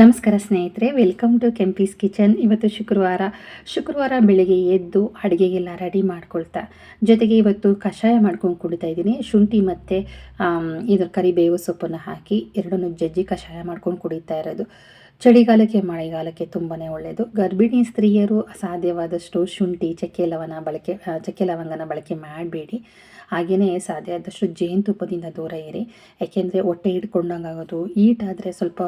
ನಮಸ್ಕಾರ ಸ್ನೇಹಿತರೆ welcome to Kempee's kitchen ಇವತ್ತು ಶುಕ್ರವಾರ. ಶುಕ್ರವಾರ ಬೆಳಿಗ್ಗೆ ಎದ್ದು ಅಡುಗೆಗೆಲ್ಲ ರೆಡಿ ಮಾಡ್ಕೊಳ್ತಾ, ಜೊತೆಗೆ ಇವತ್ತು ಕಷಾಯ ಮಾಡ್ಕೊಂಡು ಕುಡಿತಾ ಇದ್ದೀನಿ. ಶುಂಠಿ ಮತ್ತು ಇದ್ರ ಕರಿಬೇವು ಸೊಪ್ಪನ್ನು ಹಾಕಿ ಎರಡನ್ನೂ ಜಜ್ಜಿ ಕಷಾಯ ಮಾಡ್ಕೊಂಡು ಕುಡಿತಾ ಇರೋದು. ಚಳಿಗಾಲಕ್ಕೆ, ಮಳೆಗಾಲಕ್ಕೆ ತುಂಬಾ ಒಳ್ಳೆಯದು ಗರ್ಭಿಣಿ ಸ್ತ್ರೀಯರು ಸಾಧ್ಯವಾದಷ್ಟು ಶುಂಠಿ, ಚಕ್ಕೆ ಲವಣ ಬಳಕೆ ಚಕ್ಕೆ ಲವಂಗನ ಬಳಕೆ ಮಾಡಬೇಡಿ. ಹಾಗೆಯೇ ಸಾಧ್ಯ ಆದಷ್ಟು ಜೇನುತುಪ್ಪದಿಂದ ದೂರ ಇರಿ. ಯಾಕೆಂದರೆ ಹೊಟ್ಟೆ ಹಿಡ್ಕೊಂಡಂಗೆ ಆಗೋದು ಈಟಾದರೆ ಸ್ವಲ್ಪ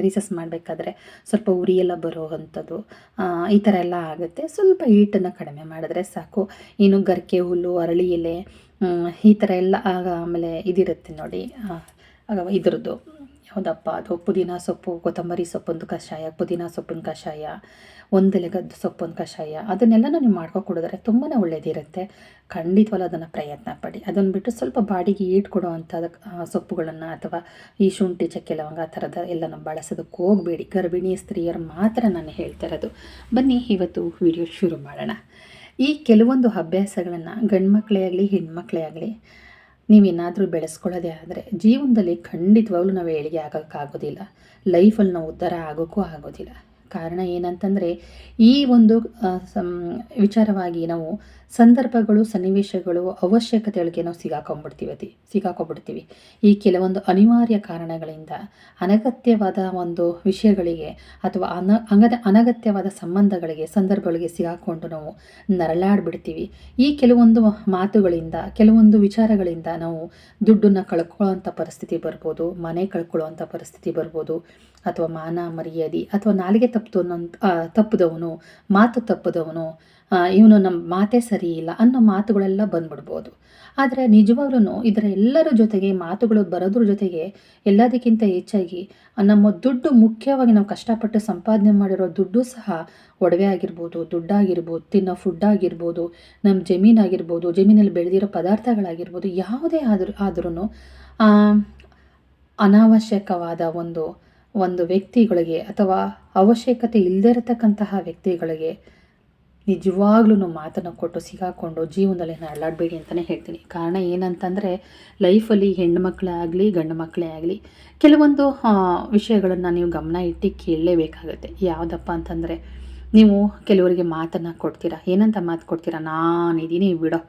ರೀಸಸ್ ಮಾಡಬೇಕಾದ್ರೆ ಸ್ವಲ್ಪ ಉರಿ ಎಲ್ಲ ಬರೋ ಅಂಥದ್ದು ಆ, ಈ ಥರ ಎಲ್ಲ ಆಗುತ್ತೆ. ಸ್ವಲ್ಪ ಈಟನ್ನು ಕಡಿಮೆ ಮಾಡಿದ್ರೆ ಸಾಕು. ಇನ್ನು ಗರಿಕೆ ಹುಲ್ಲು ಅರಳಿ ಎಲೆ ಈ ಥರ ಎಲ್ಲ ಆಗ ಆಮೇಲೆ ಇದಿರುತ್ತೆ ನೋಡಿ. ಇದ್ರದ್ದು. ಯಾವುದಪ್ಪ ಅದು ಪುದೀನ ಸೊಪ್ಪು, ಕೊತ್ತಂಬರಿ ಸೊಪ್ಪೊಂದು ಕಷಾಯ, ಪುದೀನ ಸೊಪ್ಪಿನ ಕಷಾಯ ಒಂದೆಲೆಗದ್ದು ಸೊಪ್ಪೊಂದು ಕಷಾಯ ಅದನ್ನೆಲ್ಲ ನೀವು ಮಾಡ್ಕೊ ಕುಡಿದ್ರೆ ತುಂಬಾ ಒಳ್ಳೆಯದಿರುತ್ತೆ ಖಂಡಿತವಲ್ಲ ಅದನ್ನು ಪ್ರಯತ್ನ ಪಡಿ. ಅದನ್ನು ಬಿಟ್ಟು ಸ್ವಲ್ಪ ಬಾಡಿಗೆ ಈಟ್ ಕೊಡೋ ಅಂಥದ್ದು ಸೊಪ್ಪುಗಳನ್ನು ಅಥವಾ ಈ ಶುಂಠಿ, ಚಕ್ಕೆ, ಲವಂಗ ಆ ಥರದ ನಾವು ಬಳಸೋದಕ್ಕೆ ಹೋಗಬೇಡಿ. ಗರ್ಭಿಣಿ ಸ್ತ್ರೀಯರು ಮಾತ್ರ ನಾನು ಹೇಳ್ತಾ ಇರೋದು. ಬನ್ನಿ ಇವತ್ತು ವಿಡಿಯೋ ಶುರು ಮಾಡೋಣ. ಈ ಕೆಲವೊಂದು ಅಭ್ಯಾಸಗಳನ್ನು ಗಂಡು ಮಕ್ಕಳೇ ಆಗಲಿ, ಹೆಣ್ಮಕ್ಳೇ ಆಗಲಿ ನೀವೇನಾದರೂ ಬೆಳೆಸ್ಕೊಳ್ಳೋದೇ ಆದರೆ ಜೀವನದಲ್ಲಿ ಖಂಡಿತವಾಗ್ಲೂ ನಾವು ಏಳಿಗೆ ಆಗೋಕ್ಕಾಗೋದಿಲ್ಲ. ಲೈಫಲ್ಲಿ ನಾವು ಉದ್ಧಾರ ಆಗೋಕ್ಕೂ ಆಗೋದಿಲ್ಲ. ಕಾರಣ ಏನಂತಂದರೆ ಈ ಒಂದು ವಿಚಾರವಾಗಿ ನಾವು ಸಂದರ್ಭಗಳು, ಸನ್ನಿವೇಶಗಳು, ಅವಶ್ಯಕತೆಗಳಿಗೆ ನಾವು ಸಿಗಾಕೊಂಡ್ಬಿಡ್ತೀವಿ ಸಿಗಾಕೊಂಡ್ಬಿಡ್ತೀವಿ. ಈ ಕೆಲವೊಂದು ಅನಿವಾರ್ಯ ಕಾರಣಗಳಿಂದ ಅನಗತ್ಯವಾದ ಒಂದು ವಿಷಯಗಳಿಗೆ ಅಥವಾ ಅನ, ಅಂಗದ, ಅನಗತ್ಯವಾದ ಸಂಬಂಧಗಳಿಗೆ, ಸಂದರ್ಭಗಳಿಗೆ ಸಿಗಾಕೊಂಡು ನಾವು ನರಳಾಡ್ಬಿಡ್ತೀವಿ. ಈ ಕೆಲವೊಂದು ಮಾತುಗಳಿಂದ, ಕೆಲವೊಂದು ವಿಚಾರಗಳಿಂದ ನಾವು ದುಡ್ಡನ್ನು ಕಳ್ಕೊಳ್ಳೋಂಥ ಪರಿಸ್ಥಿತಿ ಬರ್ಬೋದು, ಮನೆ ಕಳ್ಕೊಳ್ಳುವಂಥ ಪರಿಸ್ಥಿತಿ ಬರ್ಬೋದು, ಅಥವಾ ಮಾನ ಮರ್ಯಾದೆ ಅಥವಾ ನಾಲಿಗೆ ತಪ್ಪು ಅನ್ನೋ ತಪ್ಪದವನು, ಮಾತು ತಪ್ಪದವನು ಇವನು ನಮ್ಮ ಮಾತೇ ಸರಿ ಇಲ್ಲ ಅನ್ನೋ ಮಾತುಗಳೆಲ್ಲ ಬಂದ್ಬಿಡ್ಬೋದು. ಆದರೆ ನಿಜವಾಗ್ಲೂ ಇದರ ಎಲ್ಲರ ಜೊತೆಗೆ, ಮಾತುಗಳು ಬರೋದ್ರ ಜೊತೆಗೆ ಎಲ್ಲದಕ್ಕಿಂತ ಹೆಚ್ಚಾಗಿ ನಮ್ಮ ದುಡ್ಡು ಮುಖ್ಯವಾಗಿ ನಾವು ಕಷ್ಟಪಟ್ಟು ಸಂಪಾದನೆ ಮಾಡಿರೋ ದುಡ್ಡು ಸಹ ಒಡವೆ ಆಗಿರ್ಬೋದು, ದುಡ್ಡಾಗಿರ್ಬೋದು, ತಿನ್ನೋ ಫುಡ್ ಆಗಿರ್ಬೋದು, ನಮ್ಮ ಜಮೀನಾಗಿರ್ಬೋದು, ಜಮೀನಲ್ಲಿ ಬೆಳೆದಿರೋ ಪದಾರ್ಥಗಳಾಗಿರ್ಬೋದು, ಯಾವುದೇ ಆದರೂ ಆದ್ರೂ ಅನಾವಶ್ಯಕವಾದ ಒಂದು ಒಂದು ವ್ಯಕ್ತಿಗಳಿಗೆ ಅಥವಾ ಅವಶ್ಯಕತೆ ಇಲ್ಲದೇ ಇರತಕ್ಕಂತಹ ವ್ಯಕ್ತಿಗಳಿಗೆ ನಿಜವಾಗ್ಲೂ ಮಾತನ್ನು ಕೊಟ್ಟು ಸಿಗಾಕೊಂಡು ಜೀವನದಲ್ಲಿ ಅಲ್ಲಾಡಬೇಡಿ ಅಂತಲೇ ಹೇಳ್ತೀನಿ. ಕಾರಣ ಏನಂತಂದರೆ ಲೈಫಲ್ಲಿ ಹೆಣ್ಣು ಮಕ್ಕಳೇ ಆಗಲಿ ಗಂಡು ಮಕ್ಕಳೇ ಆಗಲಿ ಕೆಲವೊಂದು ವಿಷಯಗಳನ್ನು ನೀವು ಗಮನ ಇಟ್ಟು ಕೇಳಲೇಬೇಕಾಗುತ್ತೆ. ಯಾವುದಪ್ಪ ಅಂತಂದರೆ, ನೀವು ಕೆಲವರಿಗೆ ಮಾತನ್ನು ಕೊಡ್ತೀರಾ? ಏನಂತ ಮಾತು ಕೊಡ್ತೀರಾ? ನಾನಿದ್ದೀನಿ ಬಿಡೋ.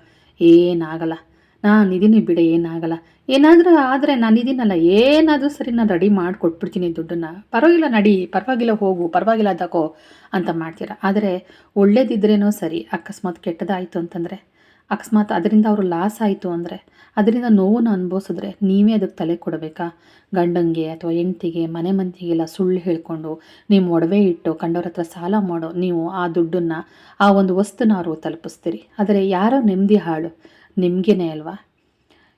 ಏನಾಗಲ್ಲ. ನಾನಿದ್ದೀನಿ ಬಿಡ, ಏನಾಗಲ್ಲ. ಏನಾದರೂ ಆದರೆ ನಾನಿದ್ದೀನಲ್ಲ ಏನಾದರೂ ಸರಿ ನಾನು ರೆಡಿ ಮಾಡಿ ಕೊಟ್ಬಿಡ್ತೀನಿ ದುಡ್ಡನ್ನು. ಪರವಾಗಿಲ್ಲ ನಡಿ, ಪರವಾಗಿಲ್ಲ ಹೋಗು, ಪರವಾಗಿಲ್ಲ ತಗೋ ಅಂತ ಮಾಡ್ತೀರ. ಆದರೆ ಒಳ್ಳೇದಿದ್ರೇನೋ ಸರಿ, ಅಕಸ್ಮಾತ್ ಕೆಟ್ಟದಾಯಿತು ಅಂತಂದರೆ, ಅಕಸ್ಮಾತ್ ಅದರಿಂದ ಅವರು ಲಾಸ್ ಆಯಿತು ಅಂದರೆ, ಅದರಿಂದ ನೋವನ್ನು ಅನುಭವಿಸಿದ್ರೆ ನೀವೇ ಅದಕ್ಕೆ ತಲೆ ಕೊಡಬೇಕಾ? ಗಂಡಂಗೆ ಅಥವಾ ಹೆಂಡ್ತಿಗೆ, ಮನೆ ಮಂದಿಗೆಲ್ಲ ಸುಳ್ಳು ಹೇಳ್ಕೊಂಡು ನಿಮ್ಮ ಒಡವೆ ಇಟ್ಟು ಕಂಡವ್ರ ಹತ್ರ ಸಾಲ ಮಾಡೋ, ನೀವು ಆ ದುಡ್ಡನ್ನು, ಆ ಒಂದು ವಸ್ತುನ ಅವರು ತಲುಪಿಸ್ತೀರಿ. ಆದರೆ ಯಾರೋ ನೆಮ್ಮದಿ ಹಾಳು. ನಿಮಗೇನೆ ಅಲ್ವಾ?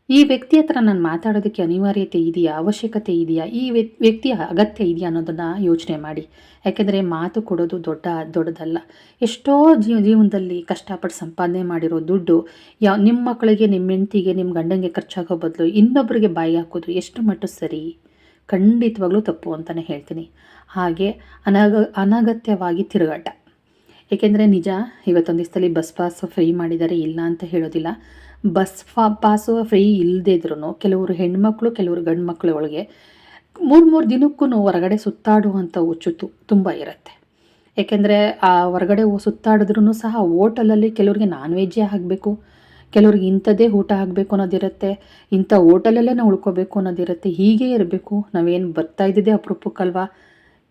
ಈ ವ್ಯಕ್ತಿ ಹತ್ರ ನಾನು ಮಾತಾಡೋದಕ್ಕೆ ಅನಿವಾರ್ಯತೆ ಇದೆಯಾ? ಅವಶ್ಯಕತೆ ಇದೆಯಾ? ಈ ವ್ಯಕ್- ವ್ಯಕ್ತಿಯ ಅಗತ್ಯ ಇದೆಯಾ ಅನ್ನೋದನ್ನು ಯೋಚನೆ ಮಾಡಿ. ಯಾಕೆಂದರೆ ಮಾತು ಕೊಡೋದು ದೊಡ್ಡ, ದೊಡ್ಡದಲ್ಲ. ಎಷ್ಟೋ ಜೀವ ಜೀವನದಲ್ಲಿ ಕಷ್ಟಪಟ್ಟು ಸಂಪಾದನೆ ಮಾಡಿರೋ ದುಡ್ಡು ಯಾವ ನಿಮ್ಮ ಮಕ್ಕಳಿಗೆ ನಿಮ್ಮ ಹೆಂಡತಿಗೆ ನಿಮ್ಮ ಗಂಡಂಗೆ ಖರ್ಚಾಗೋ ಬದಲು ಇನ್ನೊಬ್ಬರಿಗೆ ಬಾಯಿ ಹಾಕೋದು ಎಷ್ಟು ಮಟ್ಟ ಸರಿ? ಖಂಡಿತವಾಗ್ಲೂ ತಪ್ಪು ಅಂತಲೇ ಹೇಳ್ತೀನಿ. ಹಾಗೆ ಅನಗ, ಅನಗತ್ಯವಾಗಿ ತಿರುಗಾಟ. ಏಕೆಂದರೆ ನಿಜ, ಇವತ್ತೊಂದು ದಿವಸದಲ್ಲಿ ಬಸ್ ಪಾಸ್ ಫ್ರೀ ಮಾಡಿದ್ದಾರೆ ಇಲ್ಲ ಅಂತ ಹೇಳೋದಿಲ್ಲ. ಬಸ್ ಫಾ, ಪಾಸು ಫ್ರೀ ಇಲ್ಲದೇ ಇದ್ರೂ ಕೆಲವರು ಹೆಣ್ಮಕ್ಳು, ಕೆಲವರು ಗಂಡು ಮಕ್ಕಳು ಒಳಗೆ ಮೂರು ಮೂರು ದಿನಕ್ಕೂ ಹೊರಗಡೆ ಸುತ್ತಾಡುವಂಥ ಹುಚ್ಚು ತುಂಬ ಇರುತ್ತೆ. ಏಕೆಂದರೆ ಆ ಹೊರಗಡೆ ಸುತ್ತಾಡಿದ್ರೂ ಸಹ ಓಟಲಲ್ಲಿ ಕೆಲವ್ರಿಗೆ ನಾನ್ ವೆಜ್ಜೇ ಆಗಬೇಕು, ಕೆಲವ್ರಿಗೆ ಇಂಥದ್ದೇ ಊಟ ಆಗಬೇಕು ಅನ್ನೋದಿರುತ್ತೆ, ಇಂಥ ಹೋಟೆಲಲ್ಲೇ ನಾವು ಉಳ್ಕೋಬೇಕು ಅನ್ನೋದಿರುತ್ತೆ, ಹೀಗೆ ಇರಬೇಕು. ನಾವೇನು ಬರ್ತಾ ಇದ್ದಿದ್ದೆ ಅಪರೂಪಕ್ಕಲ್ವಾ?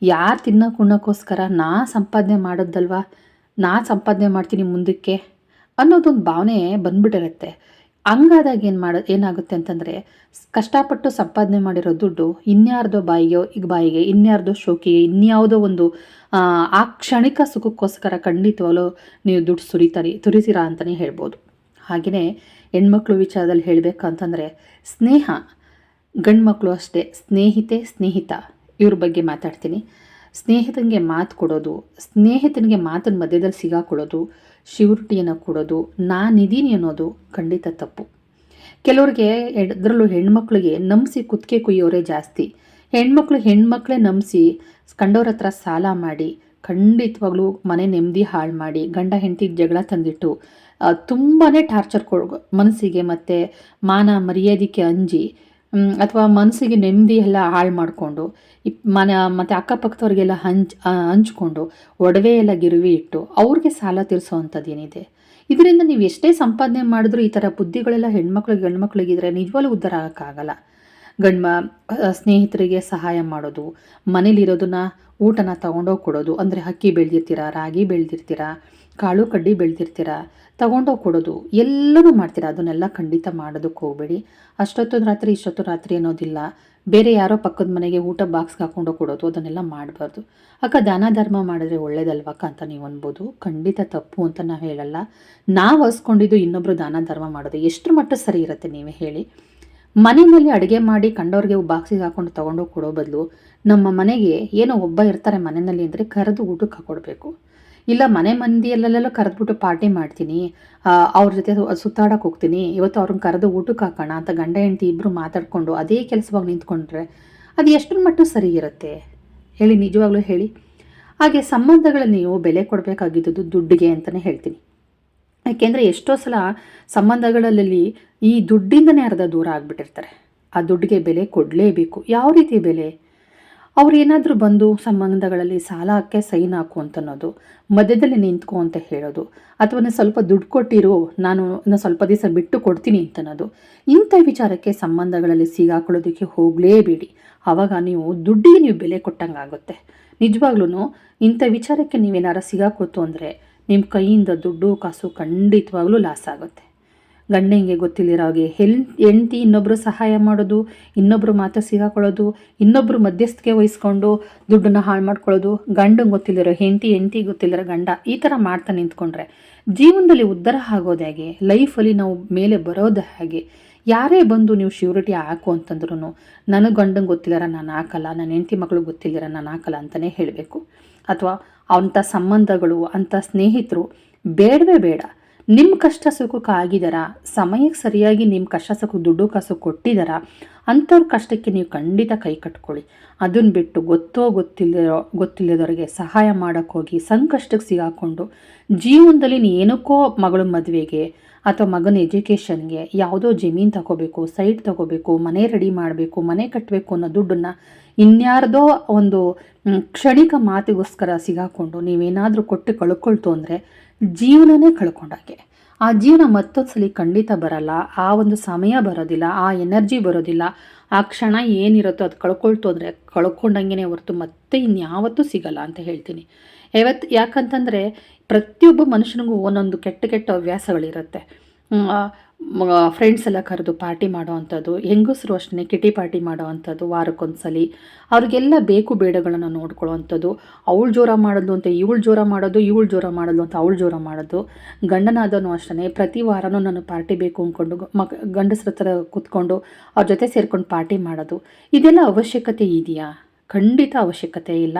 ಯಾರು ತಿನ್ನೋಕೆ ಉಣ್ಣೋಕ್ಕೋಸ್ಕರ ನಾ ಸಂಪಾದನೆ ಮಾಡೋದಲ್ವಾ? ನಾ ಸಂಪಾದನೆ ಮಾಡ್ತೀನಿ ಮುಂದಕ್ಕೆ. ಅನ್ನೋದೊಂದು ಭಾವನೆ ಬಂದ್ಬಿಟ್ಟಿರುತ್ತೆ. ಹಂಗಾದಾಗ ಏನು ಮಾಡ ಏನಾಗುತ್ತೆ ಅಂತಂದರೆ ಕಷ್ಟಪಟ್ಟು ಸಂಪಾದನೆ ಮಾಡಿರೋ ದುಡ್ಡು ಇನ್ಯಾರ್ದೋ ಬಾಯಿಗೆ ಈಗ ಬಾಯಿಗೆ ಇನ್ಯಾರ್ದೋ ಶೋಕಿಗೆ ಇನ್ಯಾವುದೋ ಒಂದು ಆ, ಕ್ಷಣಿಕ ಸುಖಕ್ಕೋಸ್ಕರ ಖಂಡಿತವಾಗಲೂ ನೀವು ದುಡ್ಡು ಸುರಿತಾರಿ ತುರಿಸಿರಾ ಅಂತಲೇ ಹೇಳ್ಬೋದು. ಹಾಗೆಯೇ ಹೆಣ್ಮಕ್ಳು ವಿಚಾರದಲ್ಲಿ ಹೇಳಬೇಕಂತಂದರೆ ಸ್ನೇಹ ಗಂಡು ಅಷ್ಟೇ ಸ್ನೇಹಿತೆ ಸ್ನೇಹಿತ ಇವ್ರ ಬಗ್ಗೆ ಮಾತಾಡ್ತೀನಿ. ಸ್ನೇಹಿತನಿಗೆ ಮಾತು ಕೊಡೋದು ಸ್ನೇಹಿತನಿಗೆ ಮಾತಿನ ಮಧ್ಯದಲ್ಲಿ ಸಿಗಾಕೊಳ್ಳೋದು ಶ್ಯೂರಿಟಿಯನ್ನು ಕೊಡೋದು, ನಾನಿದ್ದೀನಿ ಅನ್ನೋದು ಖಂಡಿತ ತಪ್ಪು. ಕೆಲವ್ರಿಗೆ ಅದರಲ್ಲೂ ಹೆಣ್ಮಕ್ಳಿಗೆ ನಂಬಿಸಿ ಕುತ್ತಿಗೆ ಕುಯ್ಯೋರೇ ಜಾಸ್ತಿ. ಹೆಣ್ಮಕ್ಳು ಹೆಣ್ಮಕ್ಳೇ ನಂಬಿಸಿ ಕಂಡವ್ರ ಹತ್ರ ಸಾಲ ಮಾಡಿ, ಖಂಡಿತವಾಗ್ಲೂ ಮನೆ ನೆಮ್ಮದಿ ಹಾಳು ಮಾಡಿ, ಗಂಡ ಹೆಂಡತಿ ಜಗಳ ತಂದಿಟ್ಟು ತುಂಬಾ ಟಾರ್ಚರ್ ಕೊ ಮನಸ್ಸಿಗೆ ಮತ್ತು ಮಾನ ಮರ್ಯಾದಿಕೆ ಅಂಜಿ ಅಥವಾ ಮನಸ್ಸಿಗೆ ನೆಮ್ಮದಿ ಎಲ್ಲ ಹಾಳು ಮಾಡಿಕೊಂಡು, ಇಪ್ ಮನೆ, ಮತ್ತು ಅಕ್ಕಪಕ್ಕದವ್ರಿಗೆಲ್ಲ ಹಂಚ್ ಹಂಚ್ಕೊಂಡು ಒಡವೆ ಎಲ್ಲ ಗಿರುವಿ ಇಟ್ಟು ಅವ್ರಿಗೆ ಸಾಲ ತೀರಿಸೋ ಅಂಥದ್ದು ಏನಿದೆ? ಇದರಿಂದ ನೀವು ಎಷ್ಟೇ ಸಂಪಾದನೆ ಮಾಡಿದ್ರೂ ಈ ಥರ ಬುದ್ಧಿಗಳೆಲ್ಲ ಹೆಣ್ಮಕ್ಳಿಗೆ ಗಂಡ್ಮಕ್ಳಿಗಿದ್ರೆ ನಿಜವಾಗ್ಲೂ ಉದ್ಧಾರ ಆಗೋಕ್ಕಾಗಲ್ಲ. ಗಂಡ್ಮ ಸ್ನೇಹಿತರಿಗೆ ಸಹಾಯ ಮಾಡೋದು, ಮನೇಲಿರೋದನ್ನ ಊಟನ ತಗೊಂಡೋಗಿ ಕೊಡೋದು, ಅಂದರೆ ಅಕ್ಕಿ ಬೆಳೆದಿರ್ತೀರ, ರಾಗಿ ಬೆಳೆದಿರ್ತೀರ, ಕಾಳು ಕಡ್ಡಿ ಬೆಳೆದಿರ್ತೀರ ತಗೊಂಡೋಗಿ ಕೊಡೋದು. ಎಲ್ಲನೂ ಮಾಡ್ತೀರಾ? ಅದನ್ನೆಲ್ಲ ಖಂಡಿತ ಮಾಡೋದಕ್ಕೆ ಹೋಗಬೇಡಿ. ಅಷ್ಟೊತ್ತು ರಾತ್ರಿ ಇಷ್ಟೊತ್ತು ರಾತ್ರಿ ಅನ್ನೋದಿಲ್ಲ. ಬೇರೆ ಯಾರೋ ಪಕ್ಕದ ಮನೆಗೆ ಊಟ ಬಾಕ್ಸ್ಗೆ ಹಾಕೊಂಡು ಕೊಡೋದು. ಅದನ್ನೆಲ್ಲ ಮಾಡಬಾರ್ದು. ಅಕ್ಕ, ದಾನ ಧರ್ಮ ಮಾಡಿದ್ರೆ ಒಳ್ಳೇದಲ್ವಕ್ಕ ಅಂತ ನೀವು ಅನ್ಬೋದು? ಖಂಡಿತ ತಪ್ಪು ಅಂತ ನಾವು ಹೇಳಲ್ಲ. ನಾವು ಹಸ್ಕೊಂಡಿದ್ದು ಇನ್ನೊಬ್ಬರು ದಾನ ಧರ್ಮ ಮಾಡೋದು. ಎಷ್ಟು ಮಟ್ಟ ಸರಿ ಇರುತ್ತೆ ನೀವೇ ಹೇಳಿ. ಮನೆಯಲ್ಲಿ ಅಡುಗೆ ಮಾಡಿ ಕಂಡವ್ರಿಗೆ ಬಾಕ್ಸಿಗೆ ಹಾಕೊಂಡು ತೊಗೊಂಡೋಗಿ ಕೊಡೋ ಬದಲು ನಮ್ಮ ಮನೆಗೆ ಏನೋ ಒಬ್ಬ ಇರ್ತಾರೆ ಮನೆಯಲ್ಲಿ ಅಂದರೆ ಕರೆದು ಊಟಕ್ಕೆ ಹಾಕೊಡ್ಬೇಕು. ಇಲ್ಲ, ಮನೆ ಮಂದಿಯಲ್ಲೆಲ್ಲ ಕರೆದ್ಬಿಟ್ಟು ಪಾರ್ಟಿ ಮಾಡ್ತೀನಿ. ಅವ್ರ ಜೊತೆ ಸುತ್ತಾಡಕ್ಕೆ ಹೋಗ್ತೀನಿ. ಇವತ್ತು ಅವ್ರನ್ನ ಕರೆದು ಊಟಕ್ಕೆ ಹಾಕೋಣ ಅಂತ ಗಂಡ, ಹೆಂಡತಿ ಇಬ್ಬರು ಮಾತಾಡಿಕೊಂಡು ಅದೇ ಕೆಲಸವಾಗಿ ನಿಂತ್ಕೊಂಡ್ರೆ ಅದು ಎಷ್ಟರ ಮಟ್ಟು ಸರಿ ಇರುತ್ತೆ? ಹೇಳಿ, ನಿಜವಾಗ್ಲೂ ಹೇಳಿ. ಹಾಗೆ ಸಂಬಂಧಗಳ ನೀವು ಬೆಲೆ ಕೊಡಬೇಕಾಗಿದ್ದು ದುಡ್ಡಿಗೆ ಅಂತಲೇ ಹೇಳ್ತೀನಿ. ಯಾಕೆಂದರೆ ಎಷ್ಟೋ ಸಲ ಸಂಬಂಧಗಳಲ್ಲಿ ಈ ದುಡ್ಡಿಂದನೇ ಅರ್ಧ ದೂರ ಆಗಿಬಿಟ್ಟಿರ್ತಾರೆ. ಆ ದುಡ್ಡಿಗೆ ಬೆಲೆ ಕೊಡಲೇಬೇಕು. ಯಾವ ರೀತಿ ಬೆಲೆ? ಅವ್ರು ಏನಾದರೂ ಬಂದು ಸಂಬಂಧಗಳಲ್ಲಿ ಸಾಲಕ್ಕೆ ಸೈನ್ ಹಾಕು ಅಂತ ಅನ್ನೋದು ಮಧ್ಯದಲ್ಲಿ ನಿಂತ್ಕೊ ಅಂತ ಹೇಳೋದು, ಅಥವಾ ಸ್ವಲ್ಪ ದುಡ್ಡು ಕೊಟ್ಟಿರು, ನಾನು ನಾನು ಸ್ವಲ್ಪ ದಿವಸ ಬಿಟ್ಟು ಕೊಡ್ತೀನಿ ಅಂತ ಅನ್ನೋದು ಇಂಥ ವಿಚಾರಕ್ಕೆ ಸಂಬಂಧಗಳಲ್ಲಿ ಸಿಗಾಕೊಳ್ಳೋದಕ್ಕೆ ಹೋಗಲೇಬೇಡಿ. ಆವಾಗ ನೀವು ದುಡ್ಡಿಗೆ ನೀವು ಬೆಲೆ ಕೊಟ್ಟಂಗಾಗುತ್ತೆ ನಿಜವಾಗ್ಲೂ ಇಂಥ ವಿಚಾರಕ್ಕೆ ನೀವೇನಾರು ಸಿಗಾಕೋತು ಅಂದರೆ ನಿಮ್ಮ ಕೈಯಿಂದ ದುಡ್ಡು, ಕಾಸು ಖಂಡಿತವಾಗ್ಲೂ ಲಾಸ್ ಆಗುತ್ತೆ. ಗಂಡಂಗೆ ಗೊತ್ತಿಲ್ಲಿರೋ ಹಾಗೆ ಹೆಲ್ ಹೆಂಡ್ತಿ ಇನ್ನೊಬ್ಬರು ಸಹಾಯ ಮಾಡೋದು ಇನ್ನೊಬ್ಬರು ಮಾತು ಸಿಗಾಕೊಳ್ಳೋದು ಇನ್ನೊಬ್ಬರು ಮಧ್ಯಸ್ಥಿಕೆ ವಹಿಸ್ಕೊಂಡು ದುಡ್ಡನ್ನು ಹಾಳು ಮಾಡ್ಕೊಳ್ಳೋದು, ಗಂಡಂಗೆ ಗೊತ್ತಿಲ್ಲಿರೋ ಹೆಂಡತಿ ಹೆಂಡತಿ ಗೊತ್ತಿಲ್ಲರೋ ಗಂಡ ಈ ಥರ ಮಾಡ್ತಾ ನಿಂತ್ಕೊಂಡ್ರೆ ಜೀವನದಲ್ಲಿ ಉದ್ಧಾರ ಆಗೋದು ಹೇಗೆ? ಲೈಫಲ್ಲಿ ನಾವು ಮೇಲೆ ಬರೋದು ಹೇಗೆ? ಯಾರೇ ಬಂದು ನೀವು ಶ್ಯೂರಿಟಿ ಹಾಕು ಅಂತಂದ್ರೂ ನನಗೆ ಗಂಡಂಗೆ ಗೊತ್ತಿಲ್ಲರ ನಾನು ಹಾಕಲ್ಲ ನನ್ನ ಹೆಂಡತಿ ಮಕ್ಳಿಗೆ ಗೊತ್ತಿಲ್ಲರ ನಾನು ಹಾಕಲ್ಲ ಅಂತಲೇ ಹೇಳಬೇಕು. ಅಥವಾ ಅಂಥ ಸಂಬಂಧಗಳು, ಅಂಥ ಸ್ನೇಹಿತರು ಬೇಡವೇ ಬೇಡ. ನಿಮ್ಮ ಕಷ್ಟ ಸುಖಕ್ಕೆ ಸಮಯಕ್ಕೆ ಸರಿಯಾಗಿ ನಿಮ್ಮ ಕಷ್ಟ ಸುಖ, ದುಡ್ಡು ಕಾಸು ಕೊಟ್ಟಿದಾರ, ಅಂಥವ್ರ ಕಷ್ಟಕ್ಕೆ ನೀವು ಖಂಡಿತ ಕೈ ಕಟ್ಕೊಳ್ಳಿ. ಅದನ್ನು ಬಿಟ್ಟು ಗೊತ್ತೋ ಗೊತ್ತಿಲ್ಲದೋ, ಗೊತ್ತಿಲ್ಲದವ್ರಿಗೆ ಸಹಾಯ ಮಾಡೋಕ್ಕೆ ಹೋಗಿ, ಸಂಕಷ್ಟಕ್ಕೆ ಸಿಗಾಕೊಂಡು, ಜೀವನದಲ್ಲಿ ಏನಕ್ಕೋ ಮಗಳ ಮದುವೆಗೆ ಅಥವಾ ಮಗನ ಎಜುಕೇಷನ್ಗೆ ಯಾವುದೋ ಜಮೀನು ತಗೋಬೇಕು, ಸೈಟ್ ತಗೋಬೇಕು, ಮನೆ ರೆಡಿ ಮಾಡಬೇಕು, ಮನೆ ಕಟ್ಟಬೇಕು ಅನ್ನೋ ದುಡ್ಡನ್ನು ಇನ್ಯಾರ್ದೋ ಒಂದು ಕ್ಷಣಿಕ ಮಾತಿಗೋಸ್ಕರ ಸಿಗಾಕೊಂಡು ನೀವೇನಾದರೂ ಕೊಟ್ಟು ಕಳ್ಕೊಳ್ತು ಅಂದರೆ ಜೀವನನೇ ಕಳ್ಕೊಂಡಾಗೆ. ಆ ಜೀವನ ಮತ್ತೊಂದ್ಸಲಿ ಖಂಡಿತ ಬರಲ್ಲ, ಆ ಒಂದು ಸಮಯ ಬರೋದಿಲ್ಲ, ಆ ಎನರ್ಜಿ ಬರೋದಿಲ್ಲ. ಆ ಕ್ಷಣ ಏನಿರುತ್ತೋ ಅದು ಕಳ್ಕೊಳ್ತು ಅಂದರೆ ಕಳ್ಕೊಂಡಂಗೆ ಹೊರತು ಮತ್ತೆ ಇನ್ಯಾವತ್ತೂ ಸಿಗಲ್ಲ ಅಂತ ಹೇಳ್ತೀನಿ. ಯಾವತ್ತು ಯಾಕಂತಂದರೆ ಪ್ರತಿಯೊಬ್ಬ ಮನುಷ್ಯನಿಗೂ ಒಂದೊಂದು ಕೆಟ್ಟ ಕೆಟ್ಟ ಹವ್ಯಾಸಗಳಿರುತ್ತೆ ಫ್ರೆಂಡ್ಸ್ ಎಲ್ಲ ಕರೆದು ಪಾರ್ಟಿ ಮಾಡೋ ಅಂಥದ್ದು ಹೆಂಗಸರು ಅಷ್ಟೇ ಕಿಟಿ ಪಾರ್ಟಿ ಮಾಡೋ ಅಂಥದ್ದು ವಾರಕ್ಕೊಂದ್ಸಲಿ. ಅವ್ರಿಗೆಲ್ಲ ಬೇಕು ಬೇಡಗಳನ್ನು ನೋಡ್ಕೊಳ್ಳೋ ಅಂಥದ್ದು ಅವಳು ಜೋರ ಮಾಡೋದು ಅಂತ ಇವಳು ಜೋರ ಮಾಡೋದು, ಇವಳು ಜೋರ ಮಾಡೋದು ಅಂತ ಅವಳು ಜೋರ ಮಾಡೋದು. ಗಂಡನಾದನು ಅಷ್ಟೇ ಪ್ರತಿ ವಾರನೂ ನಾನು ಪಾರ್ಟಿ ಬೇಕು ಅಂದ್ಕೊಂಡು ಮಕ್ ಗಂಡಸ್ರ ಹತ್ರ ಕೂತ್ಕೊಂಡು ಅವ್ರ ಜೊತೆ ಸೇರ್ಕೊಂಡು ಪಾರ್ಟಿ ಮಾಡೋದು. ಇದೆಲ್ಲ ಅವಶ್ಯಕತೆ ಇದೆಯಾ? ಖಂಡಿತ ಅವಶ್ಯಕತೆ ಇಲ್ಲ.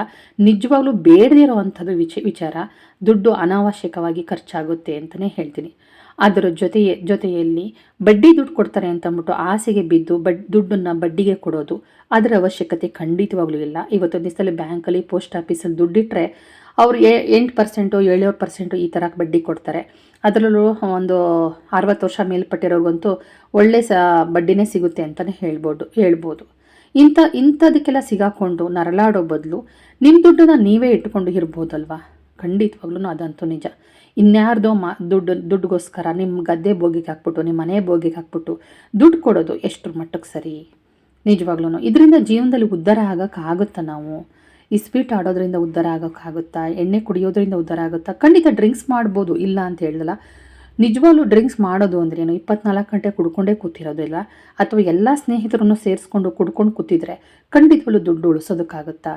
ನಿಜವಾಗ್ಲೂ ಬೇಡದಿರೋ ಅಂಥದ್ದು ವಿಚ, ವಿಚಾರ. ದುಡ್ಡು ಅನಾವಶ್ಯಕವಾಗಿ ಖರ್ಚಾಗುತ್ತೆ ಅಂತಲೇ ಹೇಳ್ತೀನಿ. ಅದರ ಜೊತೆಯೇ, ಜೊತೆಯಲ್ಲಿ ಬಡ್ಡಿ ದುಡ್ಡು ಕೊಡ್ತಾರೆ ಅಂತ ಅಂದ್ಬಿಟ್ಟು ಆಸೆಗೆ ಬಿದ್ದು ಬಡ್, ದುಡ್ಡನ್ನು ಬಡ್ಡಿಗೆ ಕೊಡೋದು ಅದರ ಅವಶ್ಯಕತೆ ಖಂಡಿತವಾಗ್ಲೂ ಇಲ್ಲ ಇವತ್ತು ದಿವಸದಲ್ಲಿ ಬ್ಯಾಂಕಲ್ಲಿ ಪೋಸ್ಟ್ ಆಫೀಸಲ್ಲಿ ದುಡ್ಡಿಟ್ಟರೆ ಅವರು ಎಂಟು ಪರ್ಸೆಂಟು ಏಳೇಳು ಪರ್ಸೆಂಟು ಈ ಥರ ಬಡ್ಡಿ ಕೊಡ್ತಾರೆ. ಅದರಲ್ಲೂ ಒಂದು ಅರವತ್ತು ವರ್ಷ ಮೇಲ್ಪಟ್ಟಿರೋರಿಗಂತೂ ಒಳ್ಳೆ ಸ, ಬಡ್ಡಿನೇ ಸಿಗುತ್ತೆ ಅಂತಲೇ ಹೇಳ್ಬೋದು ಹೇಳ್ಬೋದು. ಇಂಥ, ಇಂಥದಕ್ಕೆಲ್ಲ ಸಿಗಾಕೊಂಡು ನರಳಾಡೋ ಬದಲು ನಿಮ್ಮ ದುಡ್ಡನ್ನು ನೀವೇ ಇಟ್ಕೊಂಡು ಇರ್ಬೋದಲ್ವಾ? ಖಂಡಿತವಾಗ್ಲೂ ಅದಂತೂ ನಿಜ. ಇನ್ಯಾರ್ದೋ ಮಾ, ದುಡ್ಡು, ದುಡ್ಡುಗೋಸ್ಕರ ನಿಮ್ಮ ಗದ್ದೆ ಬೋಗಿಗೆ ಹಾಕ್ಬಿಟ್ಟು ನಿಮ್ಮ ಮನೆ ಬೋಗಿಗೆ ಹಾಕ್ಬಿಟ್ಟು ದುಡ್ಡು ಕೊಡೋದು ಎಷ್ಟರ ಮಟ್ಟಕ್ಕೆ ಸರಿ? ನಿಜವಾಗ್ಲೂ ಇದರಿಂದ ಜೀವನದಲ್ಲಿ ಉದ್ಧಾರ ಆಗೋಕ್ಕಾಗುತ್ತಾ ನಾವು? ಈ ಸ್ವೀಟ್ ಆಡೋದ್ರಿಂದ ಉದ್ಧಾರ ಆಗೋಕ್ಕಾಗುತ್ತಾ ಎಣ್ಣೆ ಕುಡಿಯೋದ್ರಿಂದ ಉದ್ಧಾರ ಆಗುತ್ತಾ? ಖಂಡಿತ ಡ್ರಿಂಕ್ಸ್ ಮಾಡ್ಬೋದು, ಇಲ್ಲ ಅಂತ ಹೇಳ್ದಲ್ಲ. ನಿಜವಾಗ್ಲೂ ಡ್ರಿಂಕ್ಸ್ ಮಾಡೋದು ಅಂದ್ರೇನು ಇಪ್ಪತ್ನಾಲ್ಕು ಗಂಟೆ ಕುಡ್ಕೊಂಡೇ ಕೂತಿರೋದಿಲ್ಲ ಅಥವಾ ಎಲ್ಲ ಸ್ನೇಹಿತರನ್ನು ಸೇರಿಸ್ಕೊಂಡು ಕುಡ್ಕೊಂಡು ಕೂತಿದ್ರೆ ಖಂಡಿತವಾಗ್ಲೂ ದುಡ್ಡು ಉಳಿಸೋದಕ್ಕಾಗುತ್ತಾ?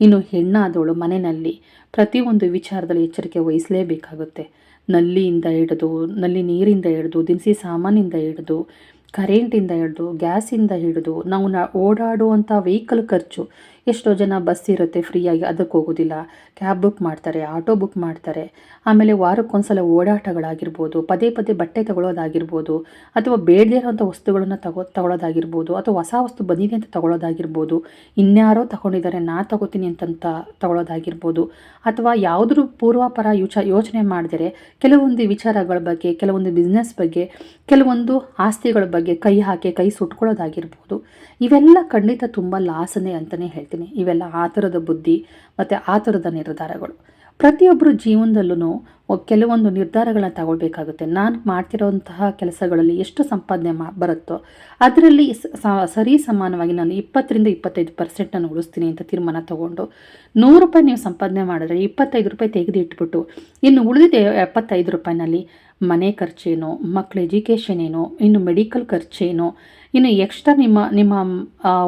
ಇನ್ನು ಹೆಣ್ಣಾದವಳು ಮನೆಯಲ್ಲಿ ಪ್ರತಿಯೊಂದು ವಿಚಾರದಲ್ಲಿ ಎಚ್ಚರಿಕೆ ವಹಿಸಲೇಬೇಕಾಗುತ್ತೆ. ನಲ್ಲಿಯಿಂದ ಹಿಡಿದು, ನಲ್ಲಿ ನೀರಿಂದ ಹಿಡಿದು, ದಿನಸಿ ಸಾಮಾನಿಂದ ಹಿಡಿದು, ಕರೆಂಟಿಂದ ಹಿಡಿದು, ಗ್ಯಾಸಿಂದ ಹಿಡಿದು ನಾವು ನ ಓಡಾಡುವಂಥ ವೆಹಿಕಲ್ ಖರ್ಚು ಎಷ್ಟೋ ಜನ ಬಸ್ ಇರುತ್ತೆ ಫ್ರೀಯಾಗಿ ಅದಕ್ಕೆ ಹೋಗೋದಿಲ್ಲ. ಕ್ಯಾಬ್ ಬುಕ್ ಮಾಡ್ತಾರೆ ಆಟೋ ಬುಕ್ ಮಾಡ್ತಾರೆ. ಆಮೇಲೆ ವಾರಕ್ಕೊಂದ್ಸಲ ಓಡಾಟಗಳಾಗಿರ್ಬೋದು, ಪದೇ ಪದೇ ಬಟ್ಟೆ ತಗೊಳ್ಳೋದಾಗಿರ್ಬೋದು ಅಥವಾ ಬೇಡದೇ ಇರೋಂಥ ವಸ್ತುಗಳನ್ನು ತಗೋ ತಗೊಳ್ಳೋದಾಗಿರ್ಬೋದು ಅಥವಾ ಹೊಸ ವಸ್ತು ಬಂದಿದೆ ಅಂತ ತಗೊಳ್ಳೋದಾಗಿರ್ಬೋದು ಇನ್ಯಾರೋ ತಗೊಂಡಿದ್ದಾರೆ, ನಾ ತಗೋತೀನಿ ಅಂತಂತ ತಗೊಳ್ಳೋದಾಗಿರ್ಬೋದು ಅಥವಾ ಯಾವುದ್ರ ಪೂರ್ವಾಪರ ಯೋಚ, ಯೋಚನೆ ಮಾಡಿದರೆ ಕೆಲವೊಂದು ವಿಚಾರಗಳ ಬಗ್ಗೆ, ಕೆಲವೊಂದು ಬಿಸ್ನೆಸ್ ಬಗ್ಗೆ, ಕೆಲವೊಂದು ಆಸ್ತಿಗಳ ಬಗ್ಗೆ ಕೈ ಹಾಕಿ, ಕೈ ಸುಟ್ಕೊಳ್ಳೋದಾಗಿರ್ಬೋದು. ಇವೆಲ್ಲ ಖಂಡಿತ ತುಂಬ ಲಾಸನೆ ಅಂತಲೇ ಹೇಳ್ತೀನಿ ಇವೆಲ್ಲ ಆ ಥರದ ಬುದ್ಧಿ ಮತ್ತು ಆ ಥರದ ನಿರ್ಧಾರಗಳು. ಪ್ರತಿಯೊಬ್ಬರು ಜೀವನದಲ್ಲೂ ಕೆಲವೊಂದು ನಿರ್ಧಾರಗಳನ್ನ ತಗೊಳ್ಬೇಕಾಗುತ್ತೆ. ನಾನು ಮಾಡ್ತಿರೋಂತಹ ಕೆಲಸಗಳಲ್ಲಿ ಎಷ್ಟು ಸಂಪಾದನೆ ಮಾ, ಬರುತ್ತೋ ಅದರಲ್ಲಿ ಸರಿ ಸಮಾನವಾಗಿ ನಾನು ಇಪ್ಪತ್ತರಿಂದ ಇಪ್ಪತ್ತೈದು ಪರ್ಸೆಂಟ್ ನಾನು ಉಳಿಸ್ತೀನಿ ಅಂತ ತೀರ್ಮಾನ ತೊಗೊಂಡು ನೂರು ರೂಪಾಯಿ ನೀವು ಸಂಪಾದನೆ ಮಾಡಿದ್ರೆ ಇಪ್ಪತ್ತೈದು ರೂಪಾಯಿ ತೆಗೆದು ಇಟ್ಬಿಟ್ಟು ಇನ್ನು ಉಳಿದಿದೆ ಎಪ್ಪತ್ತೈದು ರೂಪಾಯಿನಲ್ಲಿ ಮನೆ ಖರ್ಚೇನೋ ಮಕ್ಕಳ ಎಜುಕೇಷನ್ ಏನೋ, ಇನ್ನು ಮೆಡಿಕಲ್ ಖರ್ಚೇನೋ ಇನ್ನು ಎಕ್ಸ್ಟ್ರಾ ನಿಮ್ಮ ನಿಮ್ಮ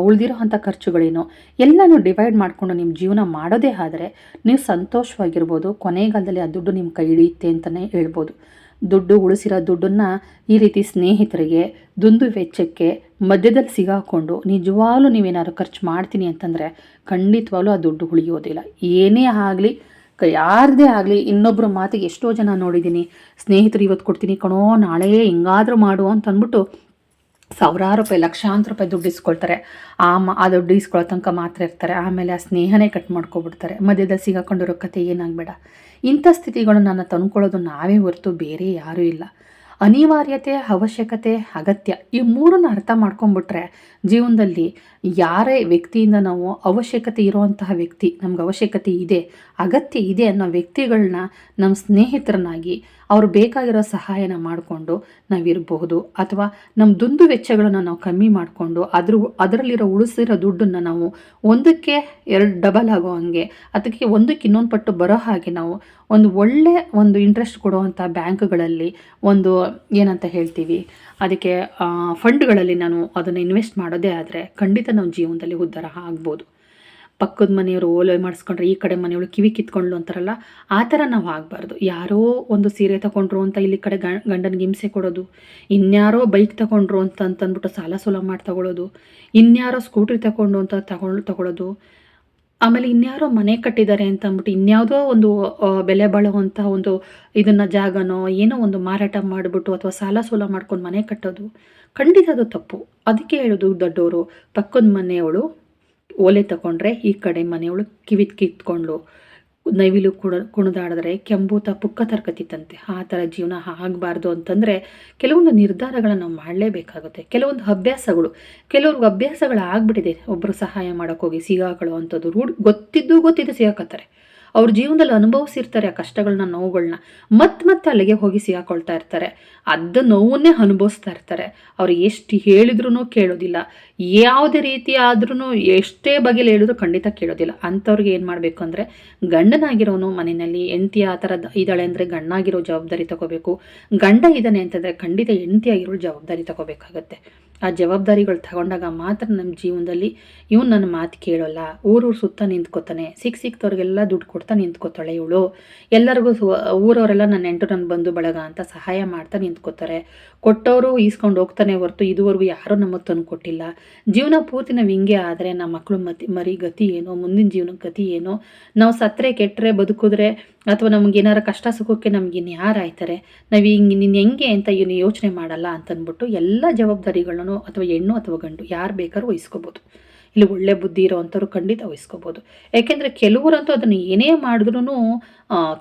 ಉಳಿದಿರೋ ಅಂಥ ಖರ್ಚುಗಳೇನೋ, ಎಲ್ಲನೂ ಡಿವೈಡ್ ಮಾಡಿಕೊಂಡು ನಿಮ್ಮ ಜೀವನ ಮಾಡೋದೇ ಆದರೆ ನೀವು ಸಂತೋಷವಾಗಿರ್ಬೋದು. ಕೊನೆಗಾಲದಲ್ಲಿ ಆ ದುಡ್ಡು ನಿಮ್ಮ ಕೈ ಹಿಡಿಯುತ್ತೆ ಅಂತಲೇ ಹೇಳ್ಬೋದು. ದುಡ್ಡು ಉಳಿಸಿರೋ ದುಡ್ಡನ್ನು ಈ ರೀತಿ ಸ್ನೇಹಿತರಿಗೆ, ದುಂದು ವೆಚ್ಚಕ್ಕೆ ಮಧ್ಯದಲ್ಲಿ ಸಿಗಾಕೊಂಡು ನಿಜವಾಗ್ಲೂ ನೀವೇನಾದ್ರು ಖರ್ಚು ಮಾಡ್ತೀನಿ ಅಂತಂದರೆ ಖಂಡಿತವಾಗ್ಲೂ ಆ ದುಡ್ಡು ಉಳಿಯೋದಿಲ್ಲ. ಏನೇ ಆಗಲಿ ಯಾರದೇ ಆಗಲಿ ಇನ್ನೊಬ್ಬರ ಮಾತಿಗೆ ಎಷ್ಟೋ ಜನ ನೋಡಿದ್ದೀನಿ, ಸ್ನೇಹಿತರು ಇವತ್ತು ಕೊಡ್ತೀನಿ ಕಣೋ, ನಾಳೆ ಹೆಂಗಾದರೂ ಮಾಡು ಅಂತ ಅಂದ್ಬಿಟ್ಟು ಸಾವಿರಾರು ರೂಪಾಯಿ, ಲಕ್ಷಾಂತರ ರೂಪಾಯಿ ದುಡ್ಡು ಇಸ್ಕೊಳ್ತಾರೆ. ಆ ಮ, ಆ ದುಡ್ಡು ಇಸ್ಕೊಳ್ಳೋ ತನಕ ಮಾತ್ರ ಇರ್ತಾರೆ. ಆಮೇಲೆ ಆ ಸ್ನೇಹನೇ ಕಟ್ ಮಾಡ್ಕೊಬಿಡ್ತಾರೆ. ಮಧ್ಯದಲ್ಲಿ ಸಿಗಾಕೊಂಡಿರೋ ಕತೆ ಏನಾಗಬೇಡ. ಇಂಥ ಸ್ಥಿತಿಗಳನ್ನು ತಂದ್ಕೊಳ್ಳೋದು ನಾವೇ ಹೊರತು ಬೇರೆ ಯಾರೂ ಇಲ್ಲ. ಅನಿವಾರ್ಯತೆ, ಅವಶ್ಯಕತೆ, ಅಗತ್ಯ ಈ ಮೂರನ್ನು ಅರ್ಥ ಮಾಡ್ಕೊಂಬಿಟ್ರೆ ಜೀವನದಲ್ಲಿ ಯಾರೇ ವ್ಯಕ್ತಿಯಿಂದ ನಾವು ಅವಶ್ಯಕತೆ ಇರುವಂತಹ ವ್ಯಕ್ತಿ, ನಮ್ಗೆ ಅವಶ್ಯಕತೆ ಇದೆ, ಅಗತ್ಯ ಇದೆ ಅನ್ನೋ ವ್ಯಕ್ತಿಗಳನ್ನ ನಮ್ಮ ಸ್ನೇಹಿತರನ್ನಾಗಿ ಅವರು ಬೇಕಾಗಿರೋ ಸಹಾಯನ ಮಾಡಿಕೊಂಡು ನಾವಿರಬಹುದು. ಅಥವಾ ನಮ್ಮ ದುಂದು ವೆಚ್ಚಗಳನ್ನು ನಾವು ಕಮ್ಮಿ ಮಾಡಿಕೊಂಡು ಅದ್ರ ಅದರಲ್ಲಿರೋ ಉಳಿಸಿರೋ ದುಡ್ಡನ್ನು ನಾವು ಒಂದಕ್ಕೆ ಎರಡು ಡಬಲ್ ಆಗೋ ಹಂಗೆ, ಅದಕ್ಕೆ ಒಂದಕ್ಕೆ ಇನ್ನೊಂದು ಪಟ್ಟು ಬರೋ ಹಾಗೆ ನಾವು ಒಂದು ಒಳ್ಳೆ ಒಂದು ಇಂಟ್ರೆಸ್ಟ್ ಕೊಡುವಂಥ ಬ್ಯಾಂಕ್ಗಳಲ್ಲಿ ಒಂದು ಏನಂತ ಹೇಳ್ತೀವಿ, ಅದಕ್ಕೆ ಫಂಡ್ಗಳಲ್ಲಿ ನಾನು ಅದನ್ನು ಇನ್ವೆಸ್ಟ್ ಮಾಡೋದೇ ಆದರೆ ಖಂಡಿತ ನಾವು ಜೀವನದಲ್ಲಿ ಉದ್ಧಾರ ಆಗ್ಬೋದು. ಪಕ್ಕದ ಮನೆಯವರು ಓಲೆ ಮಾಡಿಸ್ಕೊಂಡ್ರೆ ಈ ಕಡೆ ಮನೆಯವರು ಕಿವಿ ಕಿತ್ಕೊಂಡ್ಲು ಅಂತಾರಲ್ಲ, ಆ ಥರ ನಾವು ಆಗಬಾರ್ದು. ಯಾರೋ ಒಂದು ಸೀರೆ ತಗೊಂಡ್ರು ಅಂತ ಇಲ್ಲಿ ಕಡೆ ಗಂಡನಿಗೆ ಹಿಂಸೆ ಕೊಡೋದು, ಇನ್ಯಾರೋ ಬೈಕ್ ತಗೊಂಡ್ರು ಅಂತ ಅಂತಂದ್ಬಿಟ್ಟು ಸಾಲ ಸೋಲ ಮಾಡಿ ತಗೊಳ್ಳೋದು ಇನ್ಯಾರೋ ಸ್ಕೂಟ್ರಿ ತಗೊಂಡು ಅಂತ ತಗೊಂಡು ತಗೊಳ್ಳೋದು ಆಮೇಲೆ ಇನ್ಯಾರೋ ಮನೆ ಕಟ್ಟಿದ್ದಾರೆ ಅಂತ ಅಂದ್ಬಿಟ್ಟು ಇನ್ಯಾವುದೋ ಒಂದು ಬೆಲೆ ಬಾಳುವಂಥ ಒಂದು ಇದನ್ನು, ಜಾಗನೋ ಏನೋ ಒಂದು ಮಾರಾಟ ಮಾಡಿಬಿಟ್ಟು ಅಥವಾ ಸಾಲ ಸೋಲ ಮಾಡ್ಕೊಂಡು ಮನೆ ಕಟ್ಟೋದು ಖಂಡಿತ ಅದು ತಪ್ಪು. ಅದಕ್ಕೆ ಹೇಳೋದು ದೊಡ್ಡವರು ಪಕ್ಕದ ಮನೆಯವಳು ಓಲೆ ತಗೊಂಡ್ರೆ ಈ ಕಡೆ ಮನೆಯೊಳಗೆ ಕಿವಿ ಕಿತ್ಕೊಂಡು ನೈವಿಲು ಕುಣ, ಕುಣಿದಾಡಿದ್ರೆ ಕೆಂಬೂತ ಪುಕ್ಕ ತರ್ಕತಿತ್ತಂತೆ. ಆ ಥರ ಜೀವನ ಆಗಬಾರ್ದು ಅಂತಂದರೆ ಕೆಲವೊಂದು ನಿರ್ಧಾರಗಳನ್ನು ನಾವು ಮಾಡಲೇಬೇಕಾಗುತ್ತೆ. ಕೆಲವೊಂದು ಅಭ್ಯಾಸಗಳು, ಕೆಲವ್ರಿಗೆ ಅಭ್ಯಾಸಗಳು ಆಗ್ಬಿಟ್ಟಿದೆ ಒಬ್ಬರು ಸಹಾಯ ಮಾಡೋಕ್ಕೋಗಿ ಸಿಗಾಕೊಳ್ಳೋ ಅಂಥದ್ದು ರೂಢ್ ಗೊತ್ತಿದ್ದು ಗೊತ್ತಿದ್ದು ಸಿಗಾಕತ್ತಾರೆ. ಅವ್ರ ಜೀವನದಲ್ಲಿ ಅನುಭವಿಸಿರ್ತಾರೆ ಆ ಕಷ್ಟಗಳನ್ನ ನೋವುಗಳನ್ನ ಮತ್ತೆ ಮತ್ತೆ ಅಲ್ಲಿಗೆ ಹೋಗಿ ಸಿಗಾಕೊಳ್ತಾ ಇರ್ತಾರೆ. ಅದ ನೋವನ್ನೇ ಅನುಭವಿಸ್ತಾ ಇರ್ತಾರೆ. ಅವ್ರು ಎಷ್ಟು ಹೇಳಿದ್ರು ಕೇಳೋದಿಲ್ಲ. ಯಾವುದೇ ರೀತಿ ಆದ್ರೂ ಎಷ್ಟೇ ಬಗೆಲಿ ಹೇಳಿದ್ರು ಖಂಡಿತ ಕೇಳೋದಿಲ್ಲ. ಅಂಥವ್ರಿಗೆ ಏನು ಮಾಡಬೇಕು ಅಂದರೆ, ಗಂಡನಾಗಿರೋನು ಮನೆಯಲ್ಲಿ ಹೆಂಡತಿ ಆ ಥರ ಇದ್ದಾಳೆ ಅಂದರೆ ಗಂಡನಾಗಿರೋ ಜವಾಬ್ದಾರಿ ತಗೋಬೇಕು. ಗಂಡ ಇದ್ದಾನೆ ಅಂತಂದರೆ ಖಂಡಿತ ಹೆಂಡತಿಯಾಗಿರೋ ಜವಾಬ್ದಾರಿ ತಗೋಬೇಕಾಗತ್ತೆ. ಆ ಜವಾಬ್ದಾರಿಗಳು ತಗೊಂಡಾಗ ಮಾತ್ರ ನಮ್ಮ ಜೀವನದಲ್ಲಿ ಇವನು ನನ್ನ ಮಾತು ಕೇಳೋಲ್ಲ. ಊರೂರು ಸುತ್ತ ನಿಂತ್ಕೋತಾನೆ. ಸಿಕ್ ಸಿಕ್ತವ್ರಿಗೆಲ್ಲ ದುಡ್ಡು ಕೊಡ್ತಾ ನಿಂತ್ಕೋತಾಳೆ ಇವಳು. ಎಲ್ಲರಿಗೂ ಊರವರೆಲ್ಲ ನನ್ನ ನೆಂಟು ನನ್ನ ಬಂಧು ಬಳಗ ಅಂತ ಸಹಾಯ ಮಾಡ್ತಾ ನಿಂತ್ಕೋತಾರೆ. ಕೊಟ್ಟವರು ಈಸ್ಕೊಂಡು ಹೋಗ್ತಾನೆ ಹೊರತು ಇದುವರೆಗೂ ಯಾರೂ ನಮಗೆ ತಂದು ಕೊಟ್ಟಿಲ್ಲ. ಜೀವನ ಪೂರ್ತಿ ನಾವು ಹಿಂಗೆ ಆದರೆ ನಮ್ಮ ಮಕ್ಕಳು ಮತಿ, ಮರಿ ಗತಿ ಏನೋ, ಮುಂದಿನ ಜೀವನಕ್ಕೆ ಗತಿ ಏನೋ? ನಾವು ಸತ್ತರೆ, ಕೆಟ್ಟರೆ, ಬದುಕಿದ್ರೆ ಅಥವಾ ನಮ್ಗೆ ಏನಾರ ಕಷ್ಟ, ಸುಖಕ್ಕೆ ನಮ್ಗೆ ಇನ್ನು ಯಾರು ಆಯ್ತಾರೆ? ನಾವು ಹಿಂಗೆ ನಿನ್ನ ಹೆಂಗೆ ಅಂತ ಇವನು ಯೋಚನೆ ಮಾಡಲ್ಲ ಅಂತಂದ್ಬಿಟ್ಟು ಎಲ್ಲ ಜವಾಬ್ದಾರಿಗಳನ್ನು ಅಥವಾ ಹೆಣ್ಣು ಅಥವಾ ಗಂಡು ಯಾರು ಬೇಕಾದ್ರೂ ವಹಿಸ್ಕೋಬೋದು. ಇಲ್ಲಿ ಒಳ್ಳೆ ಬುದ್ಧಿ ಇರೋ ಅಂಥವ್ರು ಖಂಡಿತ ವಹಿಸ್ಕೋಬೋದು. ಯಾಕೆಂದರೆ ಕೆಲವರಂತೂ ಅದನ್ನು ಏನೇ ಮಾಡಿದ್ರೂ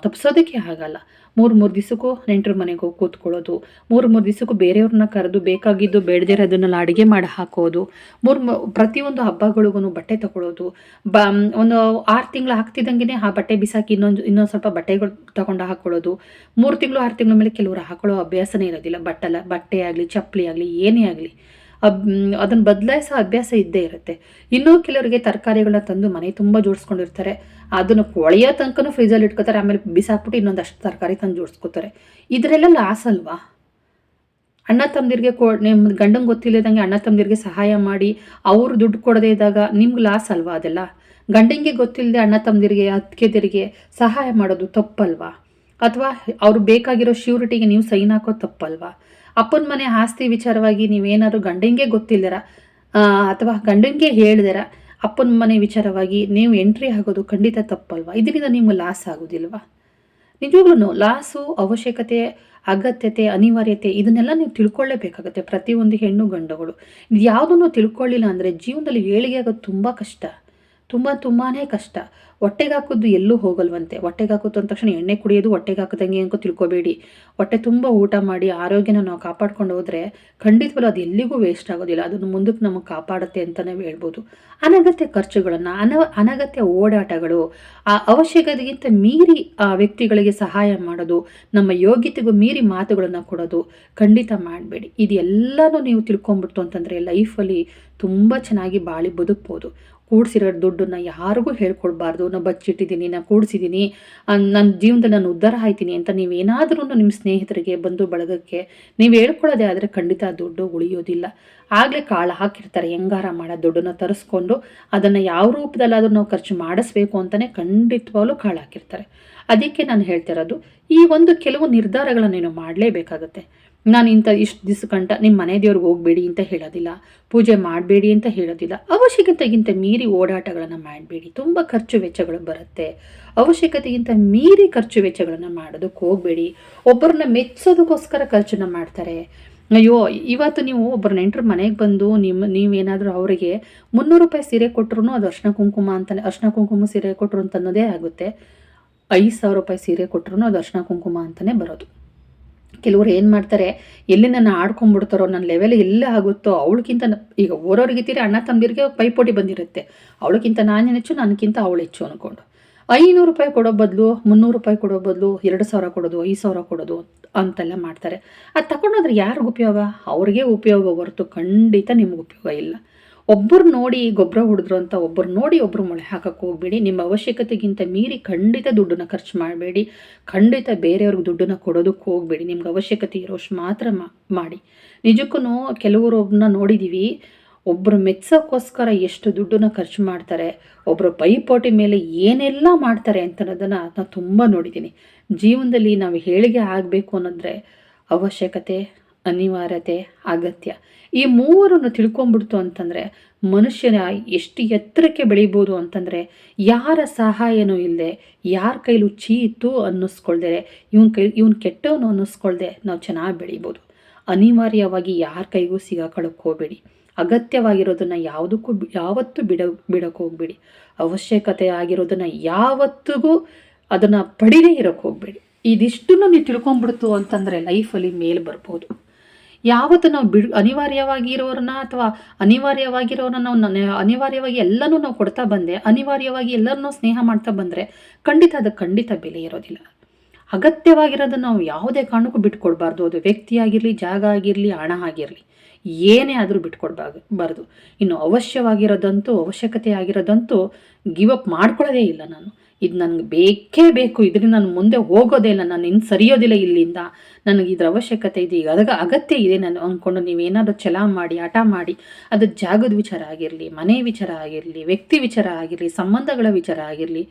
ತಪ್ಪಿಸೋದಕ್ಕೆ ಆಗಲ್ಲ. ಮೂರು ಮೂರು ದಿವಸಕ್ಕೂ ನೆಂಟರ ಮನೆಗೆ ಕೂತ್ಕೊಳ್ಳೋದು. ಮೂರು ಮೂರು ದಿವಸಕ್ಕೂ ಬೇರೆಯವ್ರನ್ನ ಕರೆದು ಬೇಕಾಗಿದ್ದು ಬೇಡದಿರೋದನ್ನೆಲ್ಲ ಅಡುಗೆ ಮಾಡಿ ಹಾಕೋದು. ಮೂರು ಪ್ರತಿಯೊಂದು ಹಬ್ಬಗಳಿಗೂ ಬಟ್ಟೆ ತಗೊಳ್ಳೋದು ಬ ಒಂದು ಆರು ತಿಂಗಳು ಹಾಕ್ತಿದ್ದಂಗೆ ಆ ಬಟ್ಟೆ ಬಿಸಾಕಿ ಇನ್ನೊಂದು ಇನ್ನೊಂದು ಸ್ವಲ್ಪ ಬಟ್ಟೆಗಳು ತಗೊಂಡು ಹಾಕೊಳ್ಳೋದು. ಮೂರು ತಿಂಗಳು, ಆರು ತಿಂಗಳ ಮೇಲೆ ಕೆಲವರು ಹಾಕೊಳ್ಳೋ ಅಭ್ಯಾಸನೇ ಇರೋದಿಲ್ಲ. ಬಟ್ಟೆಲ್ಲ, ಬಟ್ಟೆ ಆಗಲಿ, ಚಪ್ಪಲಿ ಆಗಲಿ, ಏನೇ ಆಗಲಿ. ಅಬ್ ಅದನ್ನು ಬದಲಾಯಿಸೋ ಅಭ್ಯಾಸ ಇದ್ದೇ ಇರುತ್ತೆ. ಇನ್ನೂ ಕೆಲವರಿಗೆ ತರಕಾರಿಗಳನ್ನ ತಂದು ಮನೆ ತುಂಬ ಜೋಡಿಸ್ಕೊಂಡಿರ್ತಾರೆ. ಅದನ್ನು ಕೊಳೆಯೋ ತನಕನೂ ಫ್ರಿಜಲ್ಲಿ ಇಟ್ಕೋತಾರೆ, ಆಮೇಲೆ ಬಿಸಾಕ್ಬಿಟ್ಟು ಇನ್ನೊಂದಷ್ಟು ತರಕಾರಿ ತಂದು ಜೋಡಿಸ್ಕೋತಾರೆ. ಇದರೆಲ್ಲ ಲಾಸ್ ಅಲ್ವಾ? ಅಣ್ಣ ತಮ್ಮದಿರಿಗೆ ಕೊ ನಿಮ್ಮ ಗಂಡಂಗೆ ಗೊತ್ತಿಲ್ಲದಂಗೆ ಅಣ್ಣ ತಮ್ಮದಿರಿಗೆ ಸಹಾಯ ಮಾಡಿ ಅವರು ದುಡ್ಡು ಕೊಡದೇ ಇದ್ದಾಗ ನಿಮ್ಗೆ ಲಾಸ್ ಅಲ್ವಾ ಅದೆಲ್ಲ? ಗಂಡಂಗೆ ಗೊತ್ತಿಲ್ಲದೆ ಅಣ್ಣ ತಮ್ಮದಿರಿಗೆ ಅತ್ತಿಗೆದಿರಿಗೆ ಸಹಾಯ ಮಾಡೋದು ತಪ್ಪಲ್ವಾ? ಅಥವಾ ಅವ್ರು ಬೇಕಾಗಿರೋ ಶ್ಯೂರಿಟಿಗೆ ನೀವು ಸೈನ್ ಹಾಕೋ ತಪ್ಪಲ್ವಾ? ಅಪ್ಪನ ಮನೆ ಆಸ್ತಿ ವಿಚಾರವಾಗಿ ನೀವೇನಾದ್ರು ಗಂಡಂಗೆ ಗೊತ್ತಿಲ್ಲರ ಅಥವಾ ಗಂಡಂಗೆ ಹೇಳಿದಿರ, ಅಪ್ಪನ ಮನೆ ವಿಚಾರವಾಗಿ ನೀವು ಎಂಟ್ರಿ ಆಗೋದು ಖಂಡಿತ ತಪ್ಪಲ್ವಾ? ಇದರಿಂದ ನಿಮ್ಗೆ ಲಾಸ್ ಆಗೋದಿಲ್ವಾ? ನಿಜವಾಗ್ಲೂ ಲಾಸು, ಅವಶ್ಯಕತೆ, ಅಗತ್ಯತೆ, ಅನಿವಾರ್ಯತೆ, ಇದನ್ನೆಲ್ಲ ನೀವು ತಿಳ್ಕೊಳ್ಳೇಬೇಕಾಗುತ್ತೆ ಪ್ರತಿಯೊಂದು ಹೆಣ್ಣು ಗಂಡುಗಳು. ಇದು ಯಾವುದನ್ನು ತಿಳ್ಕೊಳ್ಳಿಲ್ಲ ಅಂದರೆ ಜೀವನದಲ್ಲಿ ಏಳಿಗೆ ಆಗೋದು ತುಂಬ ಕಷ್ಟ. ತುಂಬ ತುಂಬಾ ಕಷ್ಟ. ಹೊಟ್ಟೆಗೆ ಹಾಕೋದು ಎಲ್ಲೂ ಹೋಗಲ್ವಂತೆ. ಹೊಟ್ಟೆಗೆ ಅಂದ ತಕ್ಷಣ ಎಣ್ಣೆ ಕುಡಿಯೋದು ಹೊಟ್ಟೆಗೆ ಅಂತ ತಿಳ್ಕೊಬೇಡಿ. ಹೊಟ್ಟೆ ತುಂಬ ಊಟ ಮಾಡಿ ಆರೋಗ್ಯನ ನಾವು ಕಾಪಾಡ್ಕೊಂಡು ಹೋದರೆ ಖಂಡಿತವಲ್ಲ ಅದು ಎಲ್ಲಿಗೂ ವೇಸ್ಟ್ ಆಗೋದಿಲ್ಲ. ಅದನ್ನು ಮುಂದಕ್ಕೆ ನಮಗೆ ಕಾಪಾಡುತ್ತೆ ಅಂತಲೇ ಹೇಳ್ಬೋದು. ಅನಗತ್ಯ ಖರ್ಚುಗಳನ್ನು, ಅನ, ಅನಗತ್ಯ ಓಡಾಟಗಳು, ಆ ಅವಶ್ಯಕತೆಗಿಂತ ಮೀರಿ ಆ ವ್ಯಕ್ತಿಗಳಿಗೆ ಸಹಾಯ ಮಾಡೋದು, ನಮ್ಮ ಯೋಗ್ಯತೆಗೂ ಮೀರಿ ಮಾತುಗಳನ್ನು ಕೊಡೋದು ಖಂಡಿತ ಮಾಡಬೇಡಿ. ಇದೆಲ್ಲನೂ ನೀವು ತಿಳ್ಕೊಂಬಿಡ್ತು ಅಂತಂದರೆ ಲೈಫಲ್ಲಿ ತುಂಬ ಚೆನ್ನಾಗಿ ಬಾಳಿ ಬದುಕ್ಬೋದು. ಕೂಡಿಸಿರೋ ದುಡ್ಡನ್ನ ಯಾರಿಗೂ ಹೇಳ್ಕೊಳ್ಬಾರ್ದು ನಾನು ಬಚ್ಚಿಟ್ಟಿದ್ದೀನಿ ನಾನು ಕೂಡಿಸಿದ್ದೀನಿ ನನ್ನ ಜೀವನದ ನಾನು ಉದ್ಧಾರ ಆಯ್ತೀನಿ ಅಂತ ನೀವೇನಾದ್ರೂ ನಿಮ್ಮ ಸ್ನೇಹಿತರಿಗೆ ಬಂಧು ಬಳಗಕ್ಕೆ ನೀವು ಹೇಳ್ಕೊಳ್ಳೋದೇ ಆದರೆ ಖಂಡಿತ ದುಡ್ಡು ಉಳಿಯೋದಿಲ್ಲ. ಆಗಲೇ ಕಾಳು ಹಾಕಿರ್ತಾರೆ, ಹೆಂಗಾರ ಮಾಡೋ, ದುಡ್ಡನ್ನು ತರಿಸ್ಕೊಂಡು ಅದನ್ನು ಯಾವ ರೂಪದಲ್ಲಾದರೂ ನಾವು ಖರ್ಚು ಮಾಡಿಸ್ಬೇಕು ಅಂತಲೇ ಖಂಡಿತವಾಗ್ಲೂ ಕಾಳು ಹಾಕಿರ್ತಾರೆ. ಅದಕ್ಕೆ ನಾನು ಹೇಳ್ತಿರೋದು, ಈ ಒಂದು ಕೆಲವು ನಿರ್ಧಾರಗಳನ್ನು ನೀನು ಮಾಡಲೇಬೇಕಾಗತ್ತೆ. ನಾನು ಇಂಥ ಇಷ್ಟು ದಿವಸ ಕಂಟ ನಿಮ್ಮ ಮನೆ ದೇವ್ರಿಗೆ ಹೋಗಬೇಡಿ ಅಂತ ಹೇಳೋದಿಲ್ಲ. ಪೂಜೆ ಮಾಡಬೇಡಿ ಅಂತ ಹೇಳೋದಿಲ್ಲ. ಅವಶ್ಯಕತೆಗಿಂತ ಮೀರಿ ಓಡಾಟಗಳನ್ನು ಮಾಡಬೇಡಿ. ತುಂಬ ಖರ್ಚು ವೆಚ್ಚಗಳು ಬರುತ್ತೆ. ಅವಶ್ಯಕತೆಗಿಂತ ಮೀರಿ ಖರ್ಚು ವೆಚ್ಚಗಳನ್ನು ಮಾಡೋದಕ್ಕೆ ಹೋಗಬೇಡಿ. ಒಬ್ಬರನ್ನ ಮೆಚ್ಚೋದಕ್ಕೋಸ್ಕರ ಖರ್ಚನ್ನು ಮಾಡ್ತಾರೆ. ಅಯ್ಯೋ, ಇವತ್ತು ನೀವು ಒಬ್ಬರು ನೆಂಟರು ಮನೆಗೆ ಬಂದು ನಿಮ್ಮ ನೀವೇನಾದರೂ ಅವರಿಗೆ ಮುನ್ನೂರು ರೂಪಾಯಿ ಸೀರೆ ಕೊಟ್ಟರು ಅದು ಅರ್ಶನ ಕುಂಕುಮ ಅಂತಲೇ ಅರ್ಶನ ಕುಂಕುಮ ಸೀರೆ ಕೊಟ್ಟರು ಅಂತ ಅನ್ನೋದೇ ಆಗುತ್ತೆ. ಐದು ಸಾವಿರ ರೂಪಾಯಿ ಸೀರೆ ಕೊಟ್ಟರು ಅದು ಅರ್ಶನ ಕುಂಕುಮ ಅಂತಲೇ ಬರೋದು. ಕೆಲವರು ಏನು ಮಾಡ್ತಾರೆ, ಎಲ್ಲಿ ನನ್ನ ಆಡ್ಕೊಂಡ್ಬಿಡ್ತಾರೋ, ನನ್ನ ಲೆವೆಲ್ ಎಲ್ಲ ಆಗುತ್ತೋ, ಅವಳಿಗಿಂತ ಈಗ ಓರೋರಿಗಿತ್ತೀರಿ ಅಣ್ಣ ತಮ್ಮದಿರಿಗೆ ಪೈಪೋಟಿ ಬಂದಿರುತ್ತೆ. ಅವಳಿಗಿಂತ ನಾನು ಹೆಚ್ಚು, ನನಗಿಂತ ಅವಳು ಹೆಚ್ಚು ಅಂದ್ಕೊಂಡು ಐನೂರು ರೂಪಾಯಿ ಕೊಡೋ ಬದಲು, ಮುನ್ನೂರು ರೂಪಾಯಿ ಕೊಡೋ ಬದಲು, ಎರಡು ಸಾವಿರ ಕೊಡೋದು, ಐದು ಸಾವಿರ ಕೊಡೋದು ಅಂತೆಲ್ಲ ಮಾಡ್ತಾರೆ. ಅದು ತಗೊಂಡೋದ್ರೆ ಯಾರಿಗೂ ಉಪಯೋಗ? ಅವ್ರಿಗೆ ಉಪಯೋಗ ಹೊರತು ಖಂಡಿತ ನಿಮ್ಗೆ ಉಪಯೋಗ ಇಲ್ಲ. ಒಬ್ಬರು ನೋಡಿ ಗೊಬ್ಬರ ಹೊಡೆದ್ರು ಅಂತ ಒಬ್ಬರು ನೋಡಿ ಒಬ್ಬರು ಮೊಳೆ ಹಾಕಕ್ಕೆ ಹೋಗ್ಬೇಡಿ. ನಿಮ್ಮ ಅವಶ್ಯಕತೆಗಿಂತ ಮೀರಿ ಖಂಡಿತ ದುಡ್ಡನ್ನು ಖರ್ಚು ಮಾಡಬೇಡಿ. ಖಂಡಿತ ಬೇರೆಯವ್ರಿಗೆ ದುಡ್ಡನ್ನು ಕೊಡೋದಕ್ಕೆ ಹೋಗಬೇಡಿ. ನಿಮ್ಗೆ ಅವಶ್ಯಕತೆ ಇರೋಷ್ಟು ಮಾತ್ರ ಮಾಡಿ. ನಿಜಕ್ಕೂ ಕೆಲವರೊಬ್ಬನ ನೋಡಿದ್ದೀವಿ ಒಬ್ಬರು ಮೆಚ್ಚೋಕ್ಕೋಸ್ಕರ ಎಷ್ಟು ದುಡ್ಡನ್ನು ಖರ್ಚು ಮಾಡ್ತಾರೆ. ಒಬ್ಬರು ಪೈಪೋಟಿ ಮೇಲೆ ಏನೆಲ್ಲ ಮಾಡ್ತಾರೆ ಅಂತ ಅನ್ನೋದನ್ನು ನಾನು ತುಂಬ ನೋಡಿದ್ದೀನಿ. ಜೀವನದಲ್ಲಿ ನಾವು ಹೇಳಿಗೆ ಆಗಬೇಕು ಅನ್ನೋದ್ರೆ ಅವಶ್ಯಕತೆ ಅನಿವಾರ್ಯತೆ, ಅಗತ್ಯ. ಈ ಮೂವರನ್ನು ತಿಳ್ಕೊಂಬಿಡ್ತು ಅಂತಂದರೆ ಮನುಷ್ಯನ ಎಷ್ಟು ಎತ್ತರಕ್ಕೆ ಬೆಳಿಬೋದು ಅಂತಂದರೆ ಯಾರ ಸಹಾಯನೂ ಇಲ್ಲದೆ ಯಾರ ಕೈಲೂ ಚೀತು ಅನ್ನಿಸ್ಕೊಳ್ದೆ, ಇವನ್ ಕೈ, ಇವನ್ ಕೆಟ್ಟವನು ಅನ್ನಿಸ್ಕೊಳ್ದೆ ನಾವು ಚೆನ್ನಾಗಿ ಬೆಳಿಬೋದು. ಅನಿವಾರ್ಯವಾಗಿ ಯಾರ ಕೈಗೂ ಸಿಗಾಕೊಳ್ಳೋಕೆ ಹೋಗಬೇಡಿ. ಅಗತ್ಯವಾಗಿರೋದನ್ನು ಯಾವುದಕ್ಕೂ ಯಾವತ್ತೂ ಬಿಡ, ಬಿಡೋಕೆ ಹೋಗಬೇಡಿ. ಅವಶ್ಯಕತೆ ಆಗಿರೋದನ್ನು ಯಾವತ್ತಿಗೂ ಅದನ್ನು ಪಡಿದೇ ಇರೋಕ್ಕೆ ಹೋಗಬೇಡಿ. ಇದಿಷ್ಟನ್ನು ನೀವು ತಿಳ್ಕೊಂಬಿಡ್ತು ಅಂತಂದರೆ ಲೈಫಲ್ಲಿ ಮೇಲೆ ಬರ್ಬೋದು. ಯಾವತ್ತು ನಾವು ಬಿಡು ಅನಿವಾರ್ಯವಾಗಿರೋರನ್ನ ಅಥವಾ ಅನಿವಾರ್ಯವಾಗಿರೋರನ್ನ ನಾವು ಅನಿವಾರ್ಯವಾಗಿ ಎಲ್ಲನೂ ನಾವು ಕೊಡ್ತಾ ಬಂದೆ, ಅನಿವಾರ್ಯವಾಗಿ ಎಲ್ಲರನ್ನೂ ಸ್ನೇಹ ಮಾಡ್ತಾ ಬಂದರೆ ಖಂಡಿತ ಅದು ಖಂಡಿತ ಬೆಲೆ ಇರೋದಿಲ್ಲ. ಅಗತ್ಯವಾಗಿರೋದನ್ನು ನಾವು ಯಾವುದೇ ಕಾರಣಕ್ಕೂ ಬಿಟ್ಕೊಡ್ಬಾರ್ದು. ಅದು ವ್ಯಕ್ತಿ ಆಗಿರಲಿ, ಜಾಗ ಆಗಿರಲಿ, ಹಣ ಆಗಿರಲಿ, ಏನೇ ಆದರೂ ಬಿಟ್ಕೊಡ್ಬಾರ್ದು ಇನ್ನು ಅವಶ್ಯವಾಗಿರೋದಂತೂ, ಅವಶ್ಯಕತೆ ಆಗಿರೋದಂತೂ, ಗಿವ್ ಅಪ್ ಮಾಡ್ಕೊಳ್ಳೋದೇ ಇಲ್ಲ ನಾನು. ಇದು ನನಗೆ ಬೇಕೇ ಬೇಕು. ಇದರಿಂದ ನಾನು ಮುಂದೆ ಹೋಗೋದೇ ಇಲ್ಲ. ನಾನು ಇನ್ನು ಸರಿಯೋದಿಲ್ಲ ಇಲ್ಲಿಂದ. ನನಗೆ ಇದ್ರ ಅವಶ್ಯಕತೆ ಇದೆ. ಈಗ ಅದಕ್ಕೆ ಅಗತ್ಯ ಇದೆ ನಾನು ಅಂದ್ಕೊಂಡು ನೀವೇನಾದರೂ ಛಲ ಮಾಡಿ, ಹಠ ಮಾಡಿ. ಅದು ಜಾಗದ ವಿಚಾರ ಆಗಿರಲಿ, ಮನೆ ವಿಚಾರ ಆಗಿರಲಿ, ವ್ಯಕ್ತಿ ವಿಚಾರ ಆಗಿರಲಿ, ಸಂಬಂಧಗಳ ವಿಚಾರ ಆಗಿರಲಿ,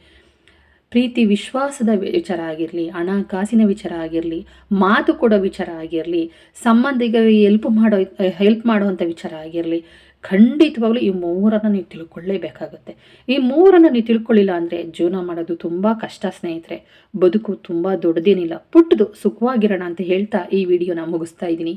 ಪ್ರೀತಿ, ವಿಶ್ವಾಸದ ವಿಚಾರ ಆಗಿರಲಿ ಹಣಕಾಸಿನ ವಿಚಾರ ಆಗಿರಲಿ, ಮಾತು ಕೊಡೋ ವಿಚಾರ ಆಗಿರಲಿ ಸಂಬಂಧಿಗರಿಗೆ ಹೆಲ್ಪ್ ಮಾಡೋ ಹೆಲ್ಪ್ ಮಾಡುವಂಥ ವಿಚಾರ ಆಗಿರಲಿ ಖಂಡಿತವಾಗ್ಲೂ ಈ ಮೂರನ್ನು ನೀವು ತಿಳ್ಕೊಳ್ಳೇಬೇಕಾಗುತ್ತೆ. ಈ ಮೂರನ್ನು ನೀವು ತಿಳ್ಕೊಳ್ಳಿಲ್ಲ ಅಂದರೆ ಜೀವನ ಮಾಡೋದು ತುಂಬ ಕಷ್ಟ ಸ್ನೇಹಿತರೆ. ಬದುಕು ತುಂಬ ದೊಡ್ಡದೇನಿಲ್ಲ. ಪುಟ್ಟದು ಸುಖವಾಗಿರೋಣ ಅಂತ ಹೇಳ್ತಾ ಈ ವಿಡಿಯೋನ ಮುಗಿಸ್ತಾ ಇದ್ದೀನಿ.